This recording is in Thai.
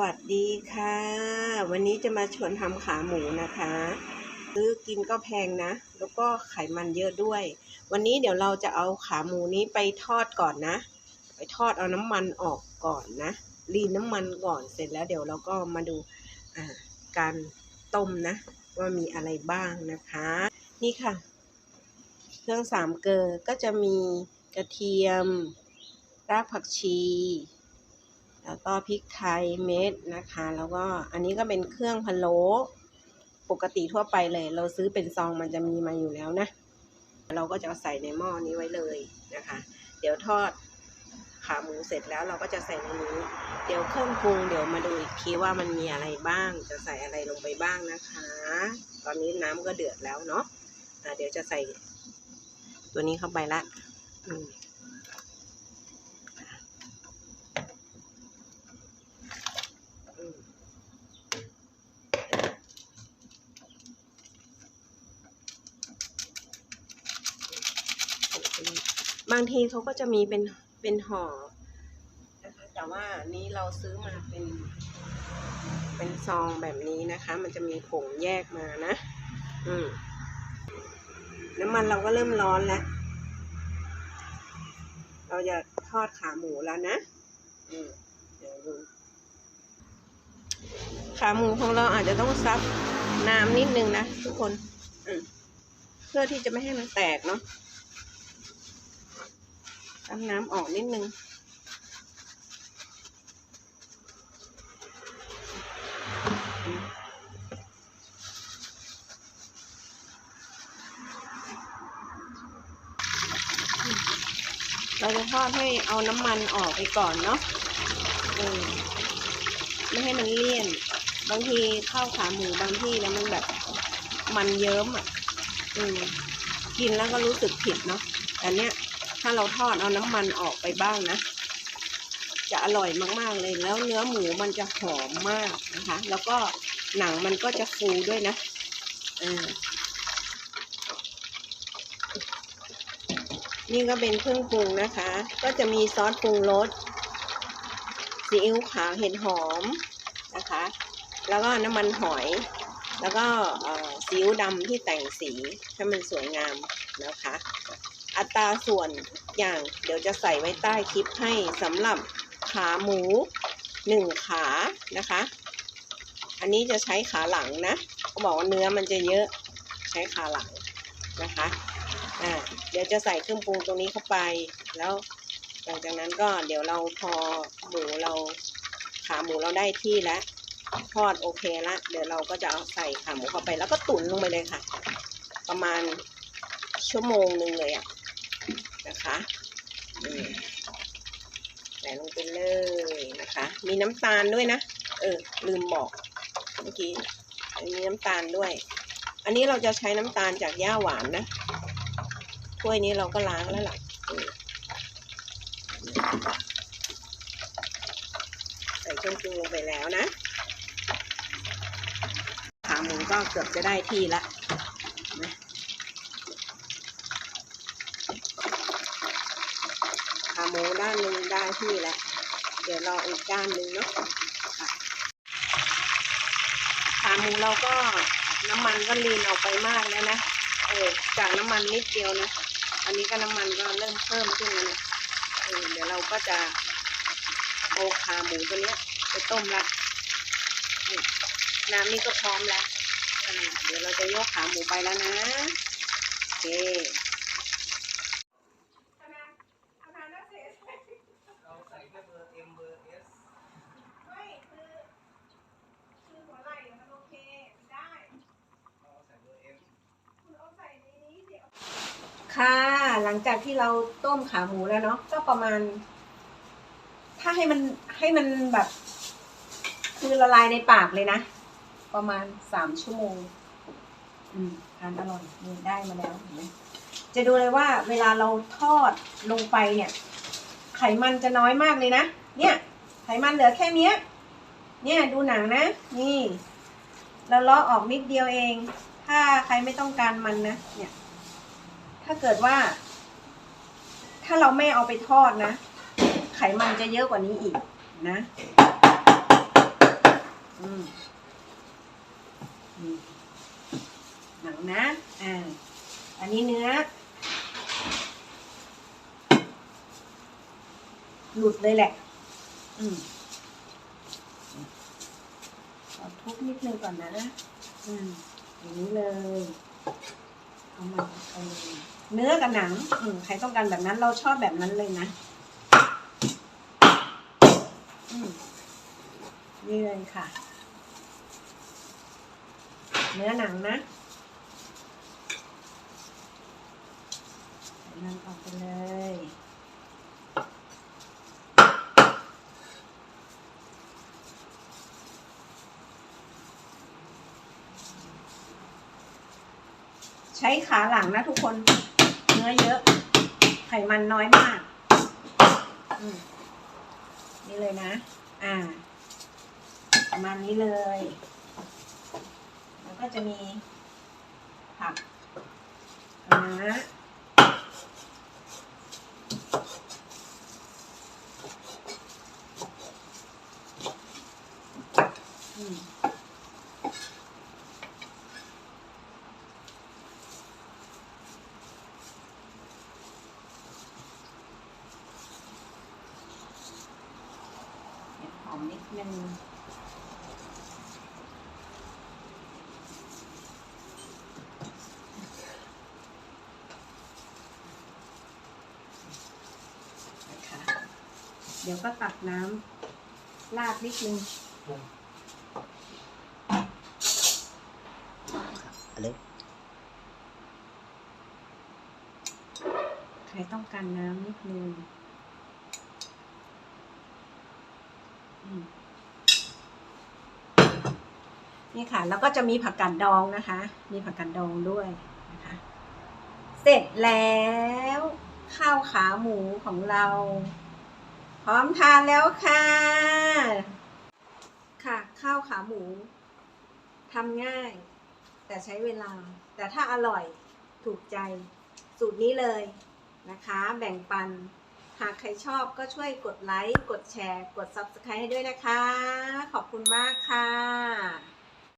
วัสดีค่ะ วันนี้จะมาชวนทำขาหมูนะคะซื้อกินก็แพงนะ แล้วก็ไขมันเยอะด้วย วันนี้เดี๋ยวเราจะเอาขาหมูนี้ไปทอดก่อนนะ ไปทอดเอาน้ำมันออกก่อนนะรีนน้ำมันก่อนเสร็จแล้วเดี๋ยวเราก็มาดูการต้มนะ ว่ามีอะไรบ้างนะคะ นี่ค่ะ เครื่องสามเกลอก็จะมีกระเทียม รากผักชี แล้วก็พริกไทยเม็ดนะคะ แล้วก็อันนี้ก็เป็นเครื่องพะโล้ปกติทั่วไปเลย เราซื้อเป็นซองมันจะมีมาอยู่แล้วนะ เราก็จะใส่ในหม้อนี้ไว้เลยนะคะ เดี๋ยวทอดขาหมูเสร็จแล้วเราก็จะใส่ในนี้ เดี๋ยวเครื่องปรุงเดี๋ยวมาดูอีกทีว่ามันมีอะไรบ้าง จะใส่อะไรลงไปบ้างนะคะ ตอนนี้น้ำก็เดือดแล้วเนาะะเดี๋ยวจะใส่ตัวนี้เข้าไปละอืม บางทีเขาก็จะมีเป็นเป็นห่อนะคะแต่ว่านี้เราซื้อมาเป็น เป็นซองแบบนี้นะคะ มันจะมีผงแยกมานะ อืมน้ำมันเราก็เริ่มร้อนแล้ว เราจะทอดขาหมูแล้วนะอืมเดี๋ยวดูขาหมูของเราอาจจะต้องซับน้ำนิดนึงนะทุกคน เพื่อที่จะไม่ให้มันแตกเนาะ ซับน้ำออกนิดนึงเราจะทอดให้เอาน้ำมันออกไปก่อนเนาะอืมไม่ให้มันเลี่ยน บางทีข้าวขาหมูบางที่นะมันแบบมันเยิ้มอะ อืมกินแล้วก็รู้สึกผิดเนาะแต่เนี้ย ถ้าเราทอดเอาน้ำมันออกไปบ้างนะ จะอร่อยมากๆเลยแล้วเนื้อหมูมันจะหอมมากนะคะ แล้วก็หนังมันก็จะฟูด้วยนะอ่านี่ก็เป็นเครื่องปรุงนะคะ ก็จะมีซอสปรุงรสซีอิ๊วขาวเห็ดหอมนะคะ แล้วก็น้ำมันหอย แล้วก็ซีอิ๊วดำที่แต่งสีให้มันสวยงามนะคะ อัตราส่วนอย่างเดี๋ยวจะใส่ไว้ใต้คลิปให้สำหรับขาหมูหนึ่งขานะคะ อันนี้จะใช้ขาหลังนะเขาบอกว่าเนื้อมันจะเยอะใช้ขาหลังนะคะอ่าเดี๋ยวจะใส่เครื่องปรุงตรงนี้เข้าไปแล้วหลังจากนั้นก็เดี๋ยวเราพอหมูเราขาหมูเราได้ที่แล้วทอดโอเคละ เดี๋ยวเราก็จะเอาใส่ขาหมูเข้าไปแล้วก็ตุ๋นลงไปเลยค่ะ ประมาณชั่วโมงหนึ่งเลยอะ นะคะใส่ลงไปเลยนะคะ มีน้ำตาลด้วยนะ เออ ลืมบอกเมื่อกี้มีน้ำตาลด้วย อันนี้เราจะใช้น้ำตาลจากหญ้าหวานนะถ้วยนี้เราก็ล้างแล้วล่ะใส่เครื่องปรุงลงไปแล้วนะขาหมูก็เกือบจะได้ที่ละขาหมู ด้านหนึ่งได้ที่แล้ว เดี๋ยวรออีกด้านหนึ่งเนาะขาหมูเราก็น้ำมันก็ลีนออกไปมากแล้วนะ เออ จากน้ำมันนิดเดียวนะ อันนี้ก็น้ำมันก็เริ่มเพิ่มขึ้นแล้วนะเออเดี๋ยวเราก็จะเอาขาหมูตัวเนี้ยไปต้มละน้ำนี่ก็พร้อมแล้วเดี๋ยวเราจะยกขาหมูไปแล้วนะโอเค เราใส่แค่เบอร์ M เบอร์ S ไม่คือคือหัวไหล่มันโอเคได้ เราใส่เบอร์ M คุณเอาใส่ในนี้เดี๋ยว ค่ะ หลังจากที่เราต้มขาหมูแล้วเนาะก็ประมาณ ถ้าให้มันให้มันแบบ คือละลายในปากเลยนะ ประมาณสามชั่วโมง อืมทานอร่อยนี่ได้มาแล้วเห็นไหมจะดูเลยว่าเวลาเราทอดลงไปเนี่ย ไขมันจะน้อยมากเลยนะ เนี่ย ไขมันเหลือแค่เนี้ย เนี่ยดูหนังนะ นี่เราเลาะออกนิดเดียวเอง ถ้าใครไม่ต้องการมันนะ เนี่ย ถ้าเกิดว่า ถ้าเราไม่เอาไปทอดนะ ไขมันจะเยอะกว่านี้อีกนะหนังนะอ่าอันนี้เนื้อ หลุดเลยแหละ อืมขอทุบนิดนึงก่อนนะ อืมอย่างนี้เลย เอามาเอาเลย เนื้อกับหนังอืมใครต้องการแบบนั้นเราชอบแบบนั้นเลยนะนี่เลยค่ะ เนื้อหนังนะใส่มันออกไปเลยใช้ขาหลังนะทุกคน นื้อเยอะ ไขมันน้อยมากอืมนี่เลยนะ อ่า ประมาณนี้เลย แล้วก็จะมีผักนะน้าอืม เห็ดหอมนิดนึงนะคะเดี๋ยวก็ตักน้ำราดนิดนึงอะไรใครต้องการน้ำนิดนึงอืม นี่ค่ะ แล้วก็จะมีผักกาดดองนะคะ มีผักกาดดองด้วยนะคะ เสร็จแล้ว ข้าวขาหมูของเรา พร้อมทานแล้วค่ะ ค่ะข้าวขาหมูทำง่าย แต่ใช้เวลา แต่ถ้าอร่อยถูกใจสูตรนี้เลยนะคะ แบ่งปัน หากใครชอบก็ช่วยกดไลค์ กดแชร์ กด Subscribe ให้ด้วยนะคะ ขอบคุณมากค่ะ